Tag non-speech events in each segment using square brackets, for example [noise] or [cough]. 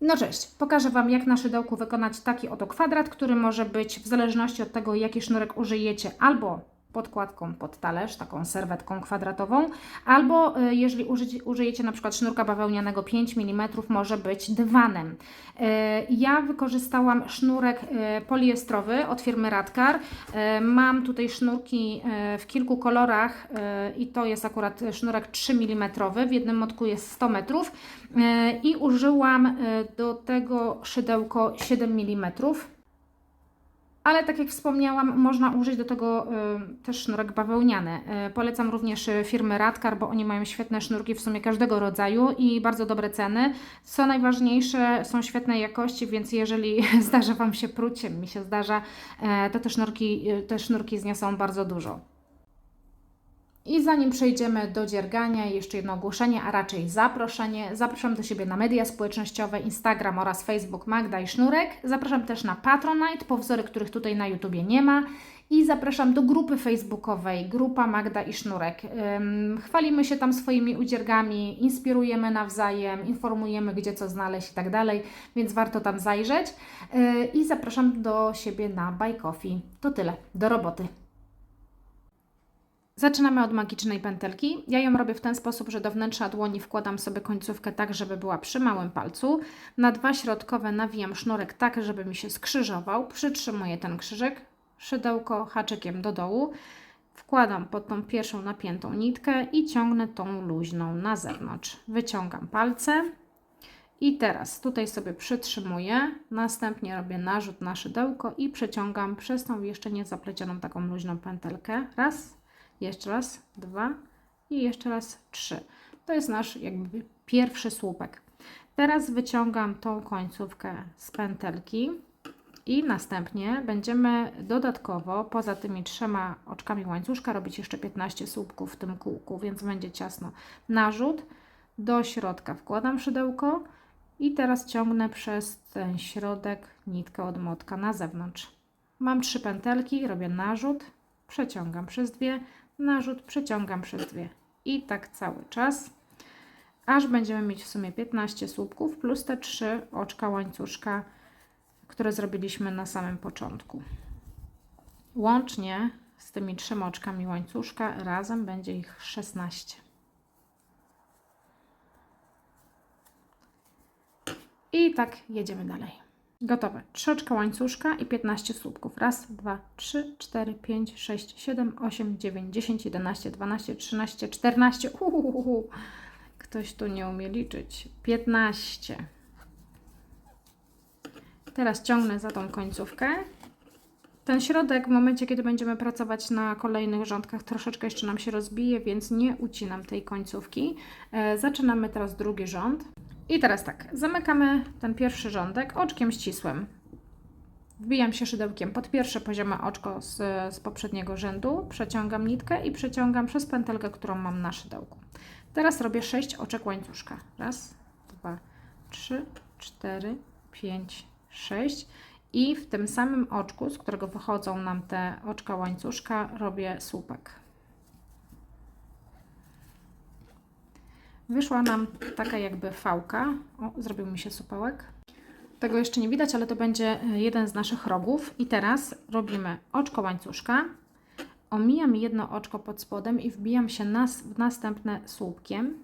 No cześć, pokażę Wam jak na szydełku wykonać taki oto kwadrat, który może być w zależności od tego jaki sznurek użyjecie albo podkładką pod talerz, taką serwetką kwadratową, albo y, jeżeli użyjecie na przykład sznurka bawełnianego 5 mm, może być dywanem. Y, Ja wykorzystałam sznurek y, poliestrowy od firmy Radkar. Mam tutaj sznurki w kilku kolorach i to jest akurat sznurek 3 mm, w jednym motku jest 100 metrów i użyłam do tego szydełko 7 mm. Ale tak jak wspomniałam, można użyć do tego y, też sznurek bawełniany. Y, polecam również y, firmy Radkar, bo oni mają świetne sznurki w sumie każdego rodzaju i bardzo dobre ceny. Co najważniejsze, są świetnej jakości, więc jeżeli [laughs] zdarza Wam się prucie, mi się zdarza, to te sznurki, te sznurki zniosą bardzo dużo. I zanim przejdziemy do dziergania, jeszcze jedno ogłoszenie, a raczej zaproszenie. Zapraszam do siebie na media społecznościowe, Instagram oraz Facebook Magda i Sznurek. Zapraszam też na Patronite, po wzory, których tutaj na YouTubie nie ma. I zapraszam do grupy facebookowej, grupa Magda i Sznurek. Chwalimy się tam swoimi udziergami, inspirujemy nawzajem, informujemy gdzie co znaleźć i tak dalej, więc warto tam zajrzeć. Yy, I zapraszam do siebie na Buy Coffee. To tyle, do roboty. Zaczynamy od magicznej pętelki. Ja ją robię w ten sposób, że do wnętrza dłoni wkładam sobie końcówkę tak, żeby była przy małym palcu. Na dwa środkowe nawijam sznurek tak, żeby mi się skrzyżował. Przytrzymuję ten krzyżyk, szydełko haczykiem do dołu. Wkładam pod tą pierwszą napiętą nitkę i ciągnę tą luźną na zewnątrz. Wyciągam palce. I teraz tutaj sobie przytrzymuję, następnie robię narzut na szydełko i przeciągam przez tą jeszcze nie zaplecioną taką luźną pętelkę. Raz, jeszcze raz, dwa i jeszcze raz trzy. To jest nasz jakby pierwszy słupek. Teraz wyciągam tą końcówkę z pętelki i następnie będziemy dodatkowo poza tymi trzema oczkami łańcuszka robić jeszcze 15 słupków w tym kółku, więc będzie ciasno. Narzut do środka wkładam szydełko i teraz ciągnę przez ten środek nitkę od młotka na zewnątrz. Mam trzy pętelki, robię narzut, przeciągam przez dwie, narzut, przeciągam przez dwie. I tak cały czas, aż będziemy mieć w sumie 15 słupków plus te trzy oczka łańcuszka, które zrobiliśmy na samym początku. Łącznie z tymi trzema oczkami łańcuszka razem będzie ich 16. I tak jedziemy dalej. Gotowe. Trzy oczka łańcuszka i 15 słupków. Raz, dwa, trzy, cztery, pięć, sześć, siedem, osiem, dziewięć, dziesięć, jedenaście, dwanaście, trzynaście, czternaście. Uhuhu. Ktoś tu nie umie liczyć. 15. Teraz ciągnę za tą końcówkę. Ten środek w momencie, kiedy będziemy pracować na kolejnych rządkach, troszeczkę jeszcze nam się rozbije, więc nie ucinam tej końcówki. E, zaczynamy teraz drugi rząd. I teraz tak, zamykamy ten pierwszy rządek oczkiem ścisłym. Wbijam się szydełkiem pod pierwsze poziome oczko z, z poprzedniego rzędu, przeciągam nitkę i przeciągam przez pętelkę, którą mam na szydełku. Teraz robię 6 oczek łańcuszka. Raz, dwa, trzy, cztery, pięć, sześć. I w tym samym oczku, z którego wychodzą nam te oczka łańcuszka, robię słupek. Wyszła nam taka jakby fałka. O, zrobił mi się supełek. Tego jeszcze nie widać, ale to będzie e, jeden z naszych rogów. I teraz robimy oczko łańcuszka. Omijam jedno oczko pod spodem i wbijam się nas, w następne słupkiem.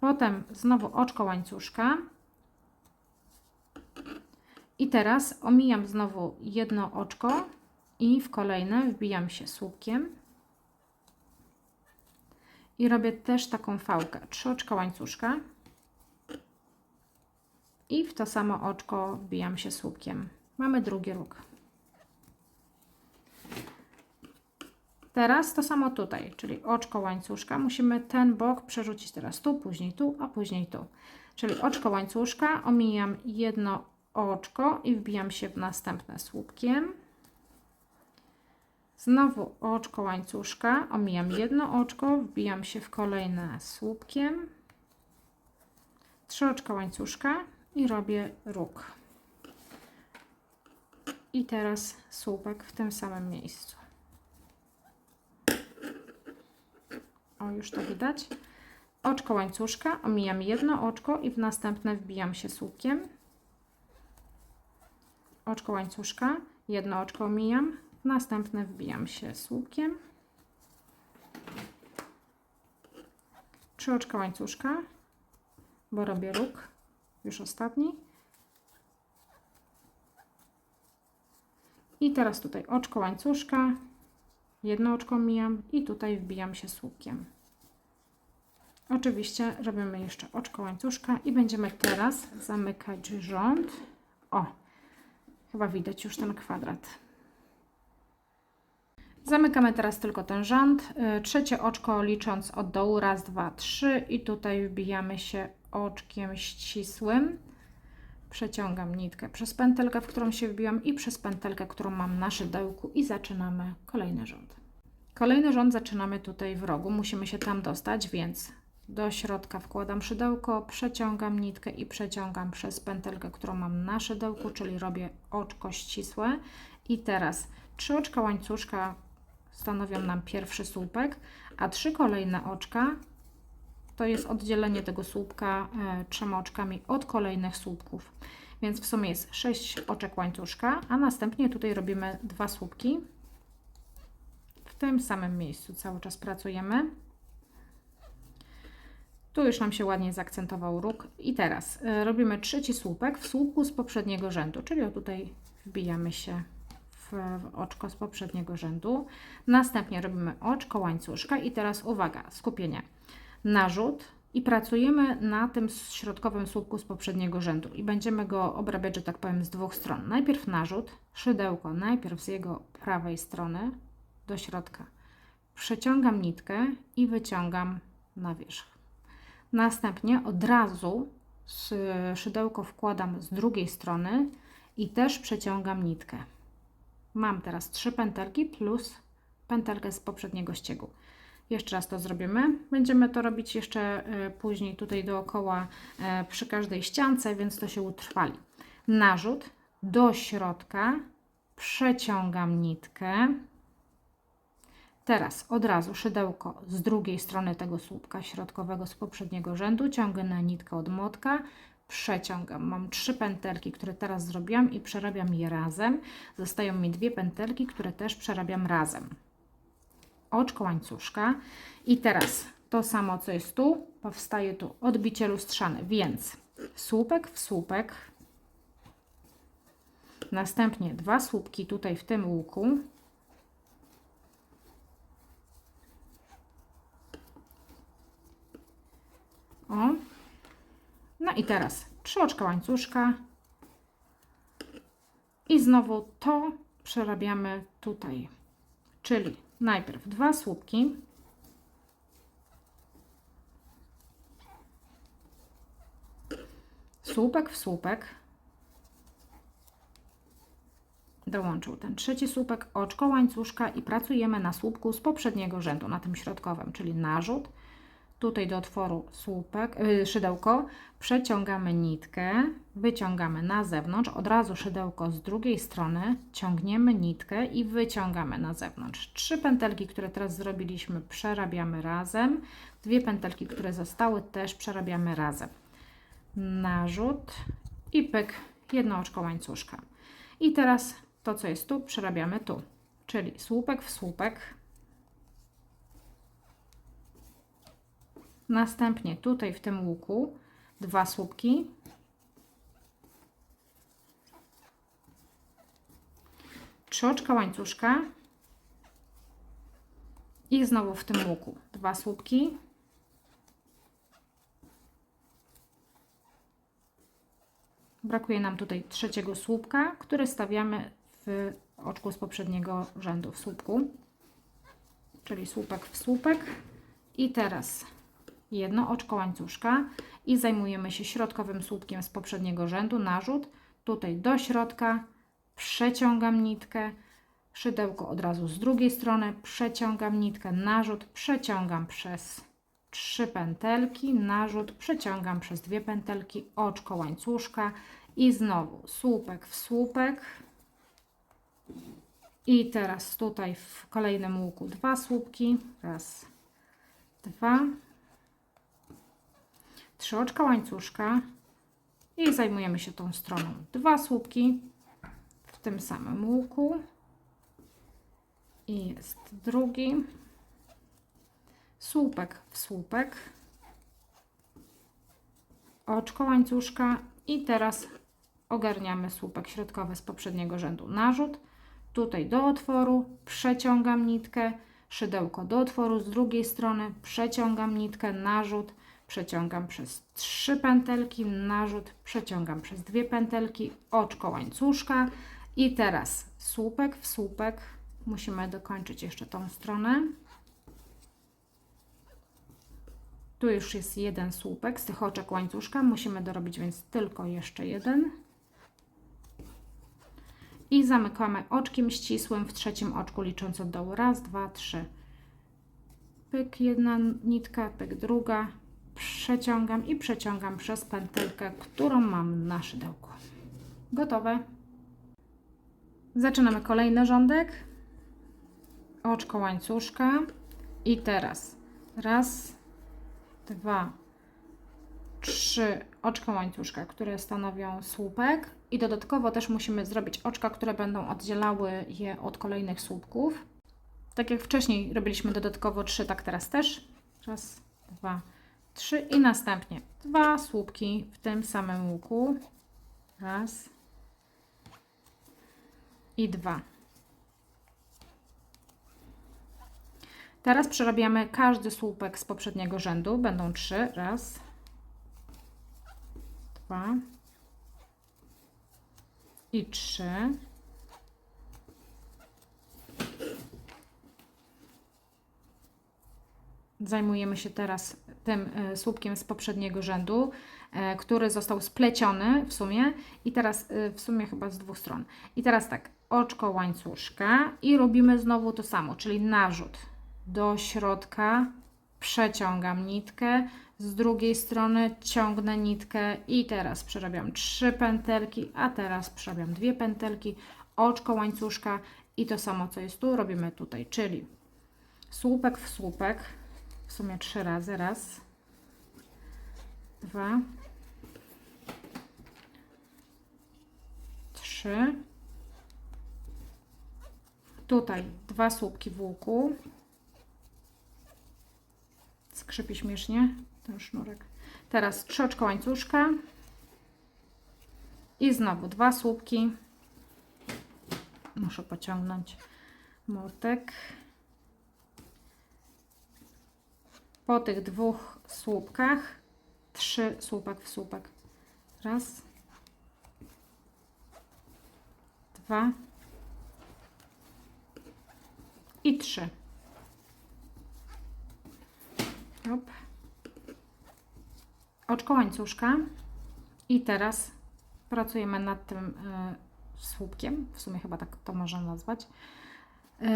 Potem znowu oczko łańcuszka. I teraz omijam znowu jedno oczko i w kolejne wbijam się słupkiem. I robię też taką fałkę. Trzy oczka łańcuszka. I w to samo oczko wbijam się słupkiem. Mamy drugi róg. Teraz to samo tutaj, czyli oczko łańcuszka. Musimy ten bok przerzucić teraz tu, później tu, a później tu. Czyli oczko łańcuszka, omijam jedno oczko i wbijam się w następne słupkiem. Znowu oczko łańcuszka, omijam jedno oczko, wbijam się w kolejne słupkiem. Trzy oczka łańcuszka i robię róg. I teraz słupek w tym samym miejscu. O, już to widać. oczko łańcuszka, omijam jedno oczko i w następne wbijam się słupkiem. Oczko łańcuszka, jedno oczko omijam, w następne wbijam się słupkiem. Trzy oczka łańcuszka, bo robię róg, już ostatni. I teraz tutaj oczko łańcuszka, jedno oczko mijam i tutaj wbijam się słupkiem. Oczywiście robimy jeszcze oczko łańcuszka i będziemy teraz zamykać rząd. O, chyba widać już ten kwadrat. Zamykamy teraz tylko ten rząd. Y, Trzecie oczko licząc od dołu. Raz, dwa, trzy. I tutaj wbijamy się oczkiem ścisłym. Przeciągam nitkę przez pętelkę, w którą się wbiłam i przez pętelkę, którą mam na szydełku i zaczynamy kolejny rząd. Kolejny rząd zaczynamy tutaj w rogu. Musimy się tam dostać, więc do środka wkładam szydełko, przeciągam nitkę i przeciągam przez pętelkę, którą mam na szydełku, czyli robię oczko ścisłe. I teraz trzy oczka łańcuszka stanowią nam pierwszy słupek, a trzy kolejne oczka to jest oddzielenie tego słupka e, trzema oczkami od kolejnych słupków. Więc w sumie jest 6 oczek łańcuszka, a następnie tutaj robimy dwa słupki. W tym samym miejscu cały czas pracujemy. Tu już nam się ładnie zaakcentował róg. I teraz y, robimy trzeci słupek w słupku z poprzedniego rzędu, czyli o tutaj wbijamy się w, oczko z poprzedniego rzędu. Następnie robimy oczko łańcuszka i teraz uwaga, skupienie. Narzut i pracujemy na tym środkowym słupku z poprzedniego rzędu i będziemy go obrabiać, że tak powiem, z dwóch stron. Najpierw narzut, szydełko, najpierw z jego prawej strony do środka. Przeciągam nitkę i wyciągam na wierzch. Następnie od razu szydełko wkładam z drugiej strony i też przeciągam nitkę. Mam teraz trzy pętelki plus pętelkę z poprzedniego ściegu. Jeszcze raz to zrobimy. Będziemy to robić jeszcze y, później tutaj dookoła y, przy każdej ściance, więc to się utrwali. Narzut do środka, przeciągam nitkę, Teraz od razu szydełko z drugiej strony tego słupka środkowego z poprzedniego rzędu, ciągnę nitkę od młotka, przeciągam. Mam trzy pętelki, które teraz zrobiłam i przerabiam je razem. Zostają mi dwie pętelki, które też przerabiam razem. Oczko łańcuszka i teraz to samo, co jest tu, powstaje tu odbicie lustrzane, więc słupek w słupek, następnie dwa słupki tutaj w tym łuku, O. No i teraz trzy oczka łańcuszka. I znowu to przerabiamy tutaj. Czyli najpierw dwa słupki. Słupek w słupek. Dołączył ten trzeci słupek, oczko łańcuszka i pracujemy na słupku z poprzedniego rzędu, na tym środkowym, czyli narzut, tutaj do otworu słupek, yy, szydełko, przeciągamy nitkę, wyciągamy na zewnątrz, od razu szydełko z drugiej strony, ciągniemy nitkę i wyciągamy na zewnątrz. Trzy pętelki, które teraz zrobiliśmy, przerabiamy razem. Dwie pętelki, które zostały, też przerabiamy razem. Narzut i pyk, jedno oczko łańcuszka. I teraz to, co jest tu, przerabiamy tu, czyli słupek w słupek, Następnie tutaj w tym łuku dwa słupki. Trzy oczka łańcuszka. I znowu w tym łuku dwa słupki. Brakuje nam tutaj trzeciego słupka, który stawiamy w oczku z poprzedniego rzędu w słupku. Czyli słupek w słupek. I teraz jedno oczko łańcuszka i zajmujemy się środkowym słupkiem z poprzedniego rzędu, narzut, tutaj do środka, przeciągam nitkę, szydełko od razu z drugiej strony, przeciągam nitkę, narzut, przeciągam przez trzy pętelki, narzut, przeciągam przez dwie pętelki, oczko łańcuszka. I znowu słupek w słupek. I teraz tutaj w kolejnym łuku dwa słupki, raz, dwa, trzy oczka łańcuszka i zajmujemy się tą stroną. Dwa słupki w tym samym łuku. I jest drugi. Słupek w słupek, oczko łańcuszka i teraz ogarniamy słupek środkowy z poprzedniego rzędu. Narzut, tutaj do otworu, przeciągam nitkę, szydełko do otworu z drugiej strony, przeciągam nitkę, narzut, przeciągam przez trzy pętelki, narzut, przeciągam przez dwie pętelki, oczko łańcuszka i teraz słupek w słupek, musimy dokończyć jeszcze tą stronę. Tu już jest jeden słupek z tych oczek łańcuszka, musimy dorobić więc tylko jeszcze jeden. I zamykamy oczkiem ścisłym w trzecim oczku, licząc od dołu. Raz, dwa, trzy. Pyk, jedna nitka, pyk, druga. Przeciągam i przeciągam przez pętelkę, którą mam na szydełku. Gotowe. Zaczynamy kolejny rządek. Oczko łańcuszka. I teraz raz, dwa, trzy oczka łańcuszka, które stanowią słupek i dodatkowo też musimy zrobić oczka, które będą oddzielały je od kolejnych słupków. Tak jak wcześniej robiliśmy dodatkowo trzy, tak teraz też. Raz, dwa, trzy i następnie dwa słupki w tym samym łuku. Raz i dwa. Teraz przerabiamy każdy słupek z poprzedniego rzędu. Będą trzy. Raz, dwa i trzy. Zajmujemy się teraz tym e, słupkiem z poprzedniego rzędu, e, który został spleciony w sumie. I teraz e, w sumie chyba z dwóch stron. I teraz tak, oczko łańcuszka i robimy znowu to samo, czyli narzut. Do środka, przeciągam nitkę, z drugiej strony ciągnę nitkę i teraz przerabiam trzy pętelki, a teraz przerabiam dwie pętelki, oczko łańcuszka i to samo co jest tu robimy tutaj, czyli słupek w słupek, w sumie trzy razy, raz, dwa, trzy, tutaj dwa słupki w łuku, skrzypi śmiesznie ten sznurek. Teraz trzy oczka łańcuszka i znowu dwa słupki. Muszę pociągnąć młotek. Po tych dwóch słupkach trzy słupek w słupek. Raz, dwa i trzy. Hop. Oczko łańcuszka. I teraz pracujemy nad tym y, słupkiem. W sumie chyba tak to można nazwać. Y,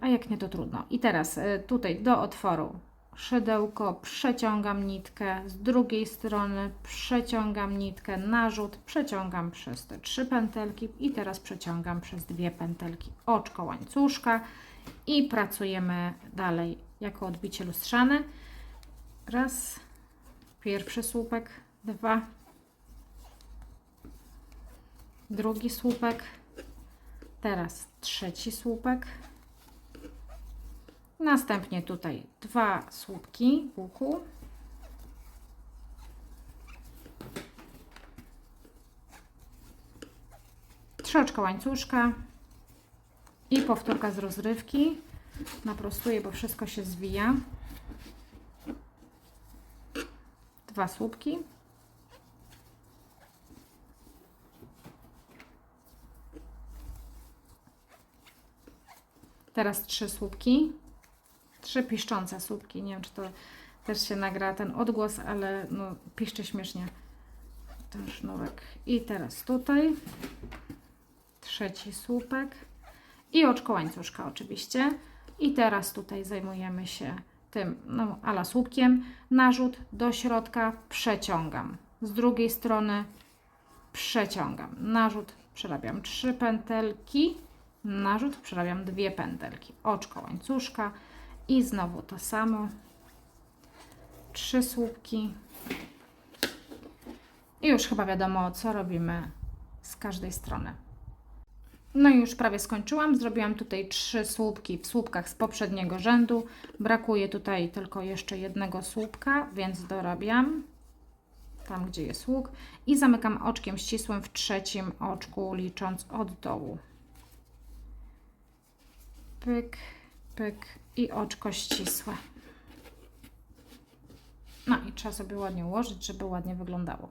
a jak nie, to trudno. I teraz y, tutaj do otworu szydełko, przeciągam nitkę, z drugiej strony przeciągam nitkę, narzut, przeciągam przez te trzy pętelki i teraz przeciągam przez dwie pętelki oczko łańcuszka i pracujemy dalej jako odbicie lustrzane. Raz, pierwszy słupek, dwa, drugi słupek, teraz trzeci słupek, następnie tutaj dwa słupki uchu, trzy łańcuszka i powtórka z rozrywki. Naprostuję, bo wszystko się zwija. dwa słupki. Teraz trzy słupki. Trzy piszczące słupki. Nie wiem, czy to też się nagra ten odgłos, ale no, piszczy śmiesznie ten sznurek. I teraz tutaj trzeci słupek i oczko łańcuszka oczywiście. I teraz tutaj zajmujemy się tym no, ala słupkiem, narzut do środka przeciągam. Z drugiej strony przeciągam. Narzut przerabiam trzy pętelki, narzut przerabiam dwie pętelki. Oczko łańcuszka i znowu to samo. Trzy słupki, I już chyba wiadomo, co robimy z każdej strony. No i już prawie skończyłam. Zrobiłam tutaj trzy słupki w słupkach z poprzedniego rzędu. Brakuje tutaj tylko jeszcze jednego słupka, więc dorabiam tam, gdzie jest łuk i zamykam oczkiem ścisłym w trzecim oczku, licząc od dołu. Pyk, pyk i oczko ścisłe. No i trzeba sobie ładnie ułożyć, żeby ładnie wyglądało.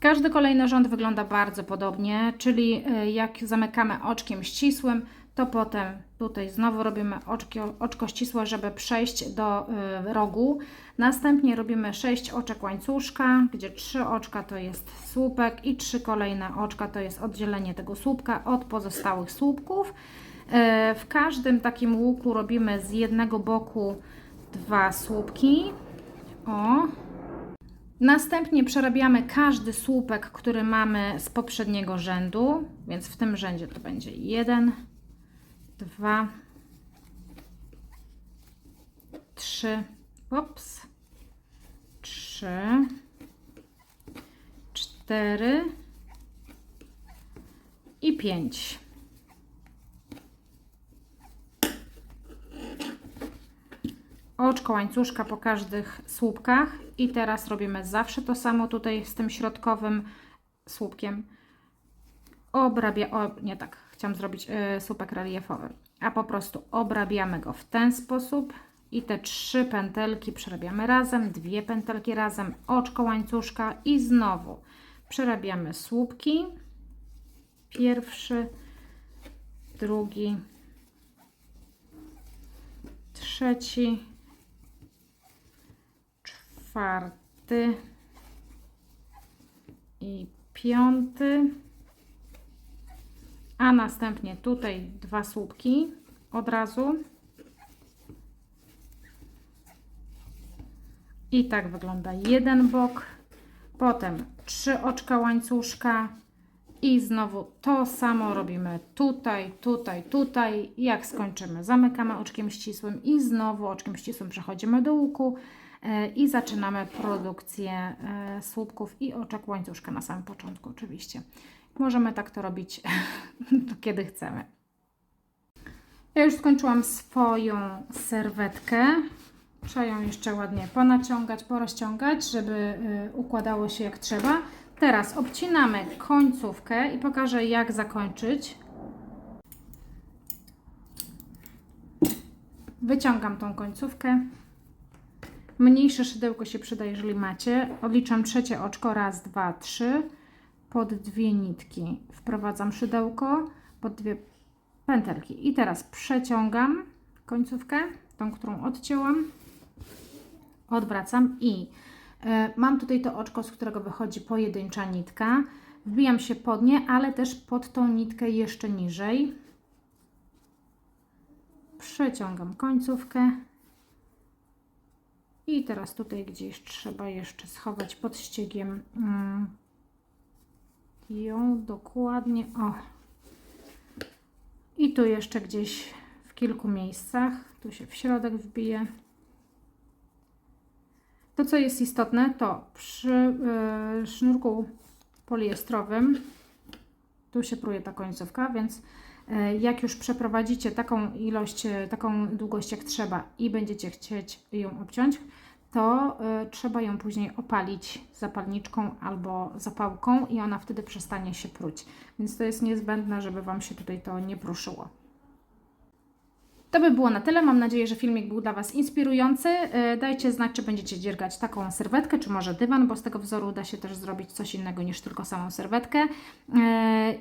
Każdy kolejny rząd wygląda bardzo podobnie, czyli y, jak zamykamy oczkiem ścisłym, to potem tutaj znowu robimy oczki, oczko ścisłe, żeby przejść do y, rogu. Następnie robimy 6 oczek łańcuszka, gdzie 3 oczka to jest słupek i 3 kolejne oczka to jest oddzielenie tego słupka od pozostałych słupków. Y, w każdym takim łuku robimy z jednego boku dwa słupki. O, Następnie przerabiamy każdy słupek, który mamy z poprzedniego rzędu, więc w tym rzędzie to będzie 1, 2, 3, ops, 3, 4 i 5. oczko łańcuszka po każdych słupkach. I teraz robimy zawsze to samo tutaj z tym środkowym słupkiem. Obrabia, o, nie tak, chciałam zrobić y, słupek reliefowy, a po prostu obrabiamy go w ten sposób. I te trzy pętelki przerabiamy razem, dwie pętelki razem, oczko łańcuszka. I znowu przerabiamy słupki. Pierwszy, drugi, trzeci, czwarty i piąty, a następnie tutaj dwa słupki od razu. I tak wygląda jeden bok, potem trzy oczka łańcuszka i znowu to samo robimy tutaj, tutaj, tutaj. Jak skończymy, zamykamy oczkiem ścisłym i znowu oczkiem ścisłym przechodzimy do łuku i zaczynamy produkcję e, słupków i oczek łańcuszka na samym początku oczywiście. Możemy tak to robić [laughs] kiedy chcemy. Ja już skończyłam swoją serwetkę. Trzeba ją jeszcze ładnie ponaciągać, porozciągać, żeby e, układało się jak trzeba. Teraz obcinamy końcówkę i pokażę jak zakończyć. Wyciągam tą końcówkę. Mniejsze szydełko się przyda, jeżeli macie. Odliczam trzecie oczko. Raz, dwa, trzy. Pod dwie nitki wprowadzam szydełko, pod dwie pętelki. I teraz przeciągam końcówkę, tą, którą odcięłam. Odwracam i y, mam tutaj to oczko, z którego wychodzi pojedyncza nitka. Wbijam się pod nie, ale też pod tą nitkę jeszcze niżej. Przeciągam końcówkę i teraz tutaj gdzieś trzeba jeszcze schować pod ściegiem mm, ją dokładnie. O. I tu jeszcze gdzieś w kilku miejscach. Tu się w środek wbije. To, co jest istotne, to przy yy, sznurku poliestrowym tu się pruje ta końcówka, więc jak już przeprowadzicie taką ilość, e, taką długość jak trzeba i będziecie chcieć ją obciąć, to y, trzeba ją później opalić zapalniczką albo zapałką i ona wtedy przestanie się pruć. Więc to jest niezbędne, żeby Wam się tutaj to nie pruszyło. To by było na tyle. Mam nadzieję, że filmik był dla Was inspirujący. Y, dajcie znać, czy będziecie dziergać taką serwetkę, czy może dywan, bo z tego wzoru da się też zrobić coś innego niż tylko samą serwetkę. Y,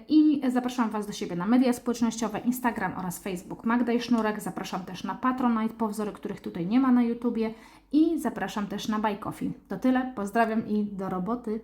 I zapraszam Was do siebie na media społecznościowe, Instagram oraz Facebook Magda i Sznurek. Zapraszam też na Patronite po wzory, których tutaj nie ma na YouTubie i zapraszam też na Buy Coffee. To tyle, pozdrawiam i do roboty.